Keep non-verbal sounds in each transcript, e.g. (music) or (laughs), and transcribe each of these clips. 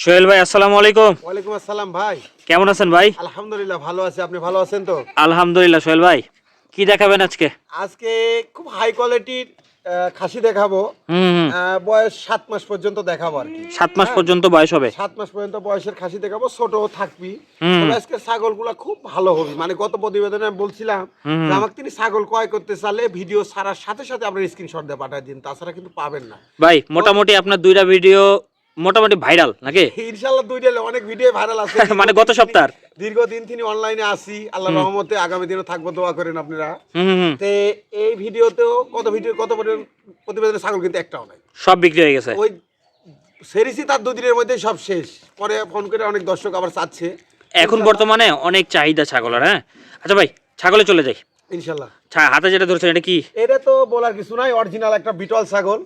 সোহেল ভাই আসসালামু আলাইকুম। ওয়ালাইকুম আসসালাম ভাই। কেমন আছেন ভাই? আলহামদুলিল্লাহ ভালো আছি। আপনি ভালো আছেন তো? আলহামদুলিল্লাহ সোহেল ভাই। কি দেখাবেন আজকে? আজকে খুব হাই কোয়ালিটির খাসি দেখাবো। বয়স সাত মাস পর্যন্ত দেখাবো আর কি। সাত মাস পর্যন্ত বয়স হবে? সাত মাস পর্যন্ত বয়সের খাসি দেখাবো ছোট থাকবি। আজকে ছাগলগুলা খুব ভালো হবে। মানে গত প্রতিবেদনে আমি বলছিলাম যে আমাকে তিনি ছাগল ক্রয় করতে চালে ভিডিও ছাড়ার সাথে সাথে আপনার স্ক্রিনশট দিয়ে পাঠিয়ে দিন। তাছাড়া কিন্তু পাবেন না। ভাই মোটামুটি আপনার দুইটা ভিডিও মোটামুটি ভাইরাল নাকি? (laughs) ইনশাল্লাহ দুইটা অনেক ভিডিও ভাইরাল আছে। (laughs) মানে গত সপ্তাহ দীর্ঘদিন তিনি অনলাইনে আসি আল্লাহ রহমতে আগামী দিনে থাকব দোয়া করেন আপনারা। তে এই ভিডিওতেও কত ভিডিও কত প্রতিবেদনে ছাগল কিন্তু একটাও নাই। সব বিক্রি হয়ে গেছে। ওই সেরিসি তার দুদিনের মধ্যেই সব শেষ। পরে ফোন করে অনেক দর্শক আবার চাচ্ছে। এখন বর্তমানে অনেক চাহিদা ছাগলের হ্যাঁ? আচ্ছা ভাই ছাগলে চলে যাই। ইনশাল্লাহ। ছা- হাতে যেটা ধরছেন এটা কি? এটা তো বলার কিছু নাই অরিজিনাল একটা বিটল ছাগল।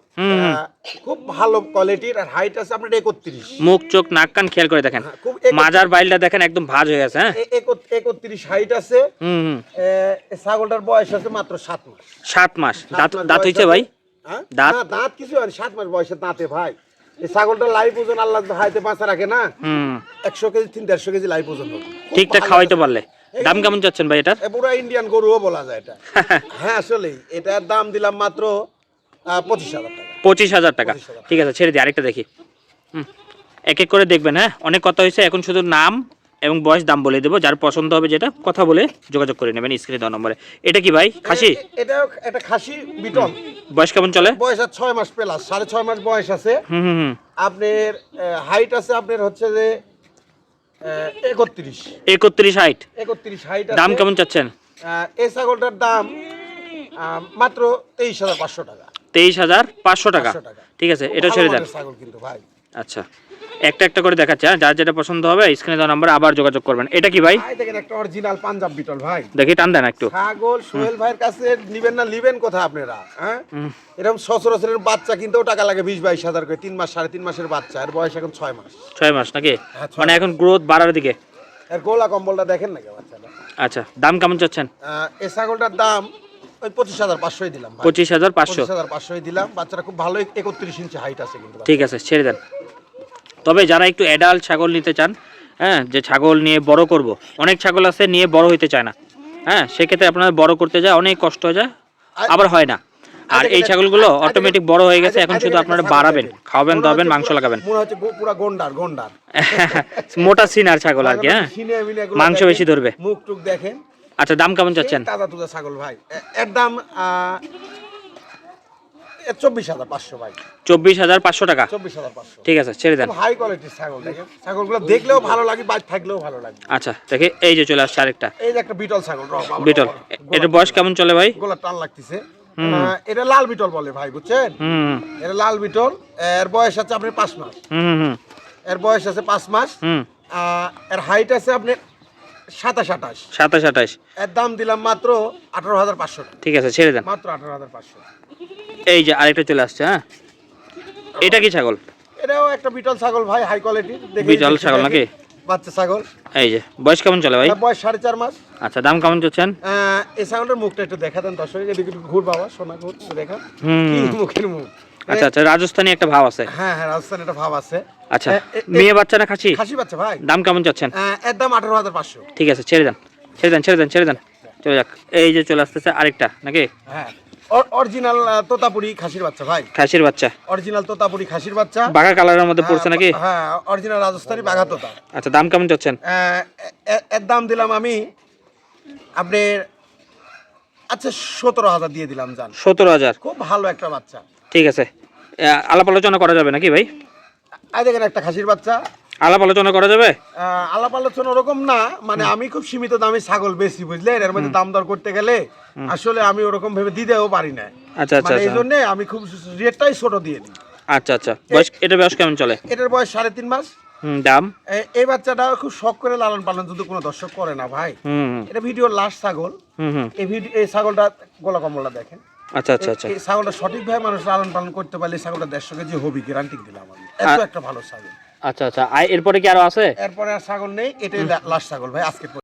খুব ভালো কোয়ালিটির আর হাইট আছে আপনার একত্রিশ। মুখ চোখ নাক কান খেয়াল করে দেখেন। হ্যাঁ। মাজার বাইলটা দেখেন একদম ভাঁজ হয়ে গেছে হ্যাঁ? একত্রিশ হাইট আছে। এই ছাগলটার বয়স আছে মাত্র সাত মাস। সাত মাস। দাঁত দাঁত হয়েছে ভাই? হ্যাঁ? দাঁত? দাঁত কিছু হয় সাত মাস বয়সে দাঁতে ভাই। এই ছাগলটা লাইভ ওজন আল্লাহ হাইতে বাঁচা রাখে না। একশো কেজি তিন দেড়শো কেজি লাইভ ওজন ঠিকঠাক খাওয়াইতে পারলে। দাম কেমন চাচ্ছেন ভাই এটা পুরো ইন্ডিয়ান গরুও বলা যায় এটা। (laughs) হ্যাঁ আসলেই। এটার দাম দিলাম মাত্র পঁচিশ হাজার টাকা। পঁচিশ হাজার টাকা। ঠিক আছে ছেড়ে দিই আরেকটা দেখি। এক এক করে দেখবেন হ্যাঁ? অনেক কথা হয়েছে এখন শুধু নাম এবং বয়স দাম বলে দেবো। যার পছন্দ হবে যেটা কথা বলে যোগাযোগ করে নেবেন স্ক্রিনে দেওয়া নম্বরে। এটা কি ভাই খাসি? এ- এটাও একটা খাসি বিটল। বয়স কেমন চলে? বয়স আছে ছয় মাস প্লাস সাড়ে ছয় মাস বয়স আছে। হুম হুম আপনার হাইট আছে আপনার হচ্ছে যে একত্রিশ। একত্রিশ হাইট। একত্রিশ হাইট দাম কেমন চাচ্ছেন? এই ছাগলটার দাম আহ, মাত্র তেইশ হাজার পাঁচশো টাকা। তেইশ হাজার পাঁচশো টাকা। ঠিক আছে এটা ছেড়ে দেন। ছাগল কিন্তু ভাই। আচ্ছা। একটা একটা করে দেখাচ্ছে হ্যাঁ? যার যেটা পছন্দ হবে স্ক্রিনে দেওয়া নম্বরে আবার যোগাযোগ করবেন। এটা কি ভাই? দেখেন একটা অরিজিনাল পাঞ্জাব বিটল ভাই। দেখি টান দেন একটু। ছাগল সোহেল ভাইয়ের কাছে নিবেন না নিবেন কোথায় আপনারা হ্যাঁ? এরকম সচরাচরের বাচ্চা কিনতেও টাকা লাগে বিশ বাইশ হাজার করে তিন মাস সাড়ে তিন মাসের বাচ্চা এর বয়স এখন ছয় মাস। ছয় মাস নাকি? হ্যাঁ, মানে এখন গ্রোথ বাড়ার দিকে? এর গোলা কম্বলটা দেখেন নাকি বাচ্চাটা? আচ্ছা দাম কেমন চাচ্ছেন? এই ছাগলটার দাম ওই পঁচিশ হাজার পাঁচশোই দিলাম পঁচিশ হাজার পাঁচশো। হাজার পাঁচশোই দিলাম বাচ্চাটা খুব ভালো একত্রিশ ইঞ্চি হাইট আছে কিন্তু ঠিক আছে ছেড়ে দেন। তবে যারা একটু অ্যাডাল্ট ছাগল নিতে চান হ্যাঁ যে ছাগল নিয়ে বড় করব অনেক ছাগল আছে নিয়ে বড় হইতে চায় না। হ্যাঁ সেক্ষেত্রে আপনারা বড় করতে যায় অনেক কষ্ট হয়ে যায় আবার হয় না। আর এই ছাগলগুলো অটোমেটিক বড় হয়ে গেছে এখন শুধু আপনারা বাড়াবেন খাওয়াবেন দাওয়াবেন মাংস লাগাবেন। (laughs) মোটা সিনার ছাগল আর কি হ্যাঁ? সিনে মাংস বেশি ধরবে। মুখ টুক দেখেন। আচ্ছা দাম কেমন চাচ্ছেন? ছাগল ভাই। এর দাম চব্বিশ হাজার পাঁচশো ভাই। চব্বিশ হাজার পাঁচশো টাকা? চব্বিশ হাজার পাঁচশো। ঠিক আছে ছেড়ে দেন। হাই কোয়ালিটির ছাগল দেখেন। ছাগলগুলো দেখলেও ভালো লাগে বাইক থাকলেও ভালো লাগে। আচ্ছা দেখি এই যে চলে আসছে আরেকটা। এই যে একটা বিটল ছাগল বিটল। রক, রক, এটার বয়স কেমন চলে ভাই? গোলাপ টান লাগতেছে। এটা লাল বিটল বলে ভাই বুঝছেন? এটা লাল বিটল। এর বয়স আছে আপনার পাঁচ মাস। এর বয়স আছে পাঁচ মাস। এর হাইট আছে আপনার সাতাশ আঠাশ। সাতাশ আঠাশ। এর দাম দিলাম মাত্র আঠারো হাজার পাঁচশো ঠিক আছে ছেড়ে দেন। মাত্র আঠারো হাজার পাঁচশো এই যে আরেকটা চলে আসছে হ্যাঁ? এটা কি ছাগল? এটাও একটা বিটল ছাগল ভাই হাই কোয়ালিটির বিটল ছাগল নাকি? বাচ্চা ছাগল। এই যে বয়স কেমন চলে ভাই? বয়স সাড়ে চার মাস। আচ্ছা দাম কেমন চাচ্ছেন? আহ, এই ছাগলটার মুখটা একটু দেখা দেন দর্শক এদিকে ঘুর বাবা সোনা ঘুর দেখা। কি মুখের মুখ। আচ্ছা আচ্ছা রাজস্থানী একটা ভাব আছে। হ্যাঁ হ্যাঁ রাজস্থান একটা ভাব আছে। আচ্ছা মেয়ে বাচ্চা না খাসি? খাসি বাচ্চা ভাই। দাম কেমন চাচ্ছেন? এর দাম আঠারো হাজার পাঁচশো। ঠিক আছে ছেড়ে দেন ছেড়ে দেন ছেড়ে দেন ছেড়ে দেন চলে যাক। এই যে চলে আসতেছে আরেকটা নাকি? হ্যাঁ। অরিজিনাল তোতাপুরি খাসির বাচ্চা ভাই। খাসির বাচ্চা। অরিজিনাল তোতাপুরি খাসির বাচ্চা। বাঘা কালারের মধ্যে পড়ছে নাকি? হ্যাঁ অরিজিনাল রাজস্থানি বাঘা তোতা। আচ্ছা দাম কেমন চাচ্ছেন? এর দাম দিলাম আমি আপনার আচ্ছা সতেরো হাজার দিয়ে দিলাম জান। সতেরো হাজার। খুব ভালো একটা বাচ্চা। ঠিক আছে। আলাপ আলোচনা করা যাবে নাকি ভাই? আই দেখেন একটা খাসির বাচ্চা। আলাপ আলোচনা করা যাবে? আলাপ আলোচনা ওরকম না মানে আমি খুব সীমিত দামে ছাগল বেশি বুঝলে? এর মধ্যে দাম দর করতে গেলে আসলে আমি ওরকম ভেবে দিতেও পারি না। আচ্ছা আচ্ছা মানে এই আচ্ছা। জন্য আমি খুব রেটটাই ছোট দিয়ে দিই। আচ্ছা আচ্ছা। বয়স এটা বয়স কেমন চলে? এটার বয়স সাড়ে তিন মাস। দাম? এই বাচ্চাটা খুব শখ করে লালন পালন যদি কোনো দর্শক করে না ভাই। এটা ভিডিও লাস্ট ছাগল। এই ভিডিও এই ছাগলটা গোলা কমলা দেখেন। আচ্ছা আচ্ছা আচ্ছা। এই ছাগলটা সঠিকভাবে মানুষ লালন পালন করতে পারলে এই ছাগলটা দেড়শো কেজি হবি গ্যারান্টি দিলাম আমি। এত একটা ভালো ছাগল। আচ্ছা আচ্ছা। এরপরে কি আরও আছে? এরপরে আর ছাগল নেই, এটাই লাস্ট ছাগল ভাই আজকে